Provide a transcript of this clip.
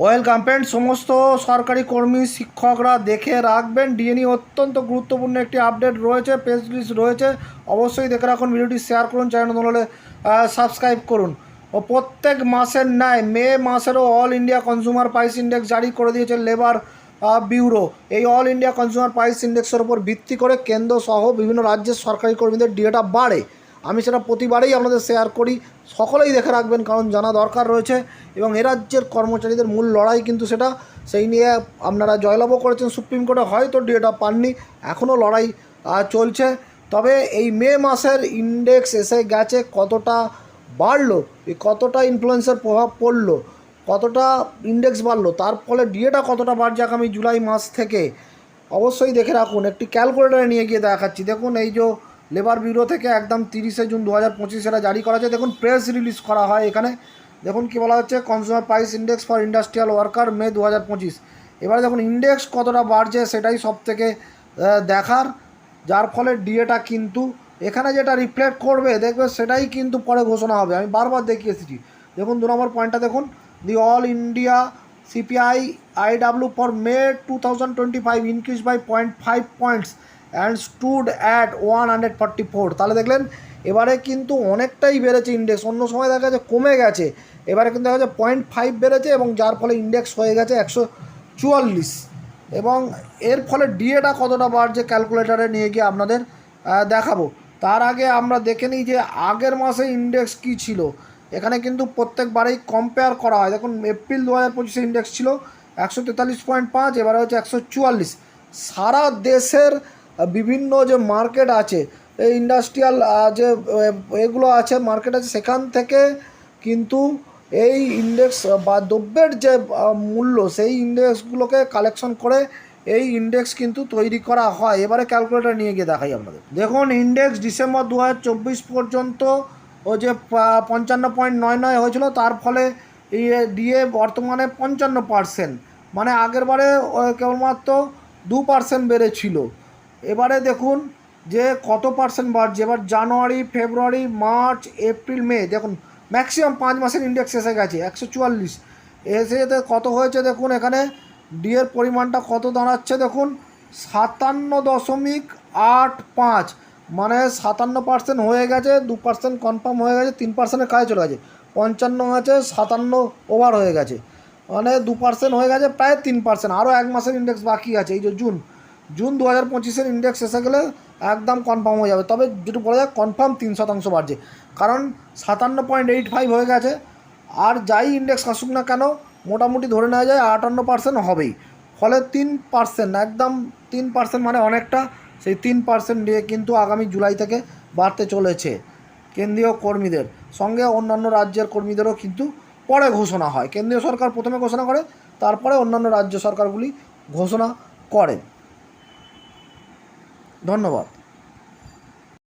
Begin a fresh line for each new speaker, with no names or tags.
Welcome friend সমস্ত সরকারি কর্মী, শিক্ষকরা দেখে রাখবেন। ডিএনই অত্যন্ত গুরুত্বপূর্ণ একটি আপডেট রয়েছে প্রেস লিস্ট রয়েছে। অবশ্যই দেখে রাখুন, ভিডিওটি শেয়ার করুন চ্যানেল হলে সাবস্ক্রাইব করুন। ও প্রত্যেক মাসের ন্যায়, May মাসেরও all India consumer price index জারি করে দিয়েছে লেবার ব্যুরো এই অল ইন্ডিয়া কনজিউমার প্রাইস ইন্ডেক্সের উপর ভিত্তি করে কেন্দ্র সহ বিভিন্ন রাজ্যের সরকারি কর্মীদের ডিএটা বাড়ে। আমি সেটা প্রতিবারেই আপনাদের শেয়ার করি। সকলেই দেখে রাখবেন, কারণ জানা দরকার রয়েছে এবং এ রাজ্যের কর্মচারীদের মূল লড়াই কিন্তু সেটা। সেই নিয়ে আপনারা জয়লাভও করেছেন, সুপ্রিম কোর্টে হয়তো ডিএটা পাননি এখনও লড়াই চলছে। তবে এই মে মাসের ইন্ডেক্স এসে গেছে কতটা বাড়লো কতটা ইনফ্লুয়েন্সের প্রভাব পড়ল, কতটা ইন্ডেক্স বাড়লো, তার ফলে ডিএটা কতটা বাড়ছে আগামী জুলাই মাস থেকে, অবশ্যই দেখে রাখুন। একটি ক্যালকুলেটারে নিয়ে গিয়ে দেখাচ্ছি। দেখুন, এই যে লেবার ব্যুরো থেকে একদম তিরিশে জুন দু হাজার পঁচিশ এটা জারি করা আছে। দেখুন প্রেস রিলিজ করা হয় এখানে। দেখুন কী বলা হচ্ছে consumer price index for industrial worker May দু হাজার পঁচিশ। এবারে দেখুন ইন্ডেক্স কতটা বাড়ছে সেটাই সব থেকে দেখার। যার ফলে ডিএটা কিন্তু এখানে যেটা রিফ্লেক্ট করবে, দেখবে সেটাই কিন্তু পরে ঘোষণা হবে। আমি বারবার দেখিয়ে এসেছি। দেখুন, দু নম্বর পয়েন্টটা দেখুন the all India CPI IW for May two thousand twenty five increase by point five points and stood at one hundred forty four তাহলে দেখলেন, এবারে কিন্তু অনেকটাই বেড়েছে ইন্ডেক্স অন্য সময় দেখা যাচ্ছে কমে গেছে। এবারে কিন্তু দেখা যাচ্ছে পয়েন্ট ফাইভ বেড়েছে এবং যার ফলে ইন্ডেক্স হয়ে গেছে একশো চুয়াল্লিশ। এবং এর ফলে ডিএটা কতটা বাড়ছে ক্যালকুলেটারে নিয়ে গিয়ে আপনাদের দেখাবো। তার আগে আমরা দেখে নিই যে আগের মাসে ইন্ডেক্স কী ছিল। এখানে কিন্তু প্রত্যেকবারেই কম্পেয়ার করা হয়। দেখুন এপ্রিল দু হাজার পঁচিশে ইন্ডেক্স ছিল একশো তেতাল্লিশ পয়েন্ট পাঁচ, এবারে হচ্ছে একশো চুয়াল্লিশ। সারা দেশের বিভিন্ন যে মার্কেট আছে, এই ইন্ডাস্ট্রিয়াল যে এগুলো আছে মার্কেট আছে, সেখান থেকে কিন্তু এই ইন্ডেক্স বা দ্রব্যের যে মূল্য, সেই ইন্ডেক্সগুলোকে কালেকশন করে এই ইন্ডেক্স কিন্তু তৈরি করা হয়। এবারে ক্যালকুলেটার নিয়ে গিয়ে দেখাই আপনাদের। দেখুন ইন্ডেক্স ডিসেম্বর দু হাজার চব্বিশ পর্যন্ত ও যে পঞ্চান্ন পয়েন্ট নয় নয় হয়েছিল, তার ফলে ডিএ বর্তমানে পঞ্চান্ন পার্সেন্ট মানে আগের বারে কেবলমাত্র দু পার্সেন্ট বেড়েছিল। এবারে দেখুন যে কত পার্সেন্ট বাড়ছে। এবার জানুয়ারি, ফেব্রুয়ারি, মার্চ, এপ্রিল, মে, দেখুন ম্যাক্সিমাম পাঁচ মাসের ইন্ডেক্স এসে গেছে, একশো চুয়াল্লিশ। এসে কত হয়েছে দেখুন এখানে ডিএর পরিমাণটা কত দাঁড়াচ্ছে দেখুন, সাতান্ন দশমিক আট পাঁচ। মানে সাতান্ন পার্সেন্ট হয়ে গেছে, দু পার্সেন্ট কনফার্ম হয়ে গেছে, তিন পার্সেন্টের কাজে চলে গেছে। পঞ্চান্ন আছে সাতান্ন ওভার হয়ে গেছে। মানে দু পার্সেন্ট হয়ে গেছে, প্রায় তিন পার্সেন্ট আরও এক মাসের ইন্ডেক্স বাকি আছে, এই যে জুন। জুন দু হাজার পঁচিশের ইন্ডেক্স এসে গেলে একদম কনফার্ম হয়ে যাবে। তবে যেটু বলা যায় কনফার্ম তিন শতাংশ বাড়ছে। কারণ সাতান্ন পয়েন্ট এইট ফাইভ হয়ে গেছে। আর যাই ইন্ডেক্স আসুক না কেন, মোটামুটি ধরে নেওয়া যায় আটান্ন পার্সেন্ট হবেই। ফলে তিন পার্সেন্ট একদম তিন পার্সেন্ট মানে অনেকটা। সেই তিন পার্সেন্ট দিয়ে কিন্তু আগামী জুলাই থেকে বাড়তে চলেছে কেন্দ্রীয় কর্মীদের। সঙ্গে অন্যান্য রাজ্যের কর্মীদেরও কিন্তু পরে ঘোষণা হয়। কেন্দ্রীয় সরকার প্রথমে ঘোষণা করে, তারপরে অন্যান্য রাজ্য সরকারগুলি ঘোষণা করে। ধন্যবাদ।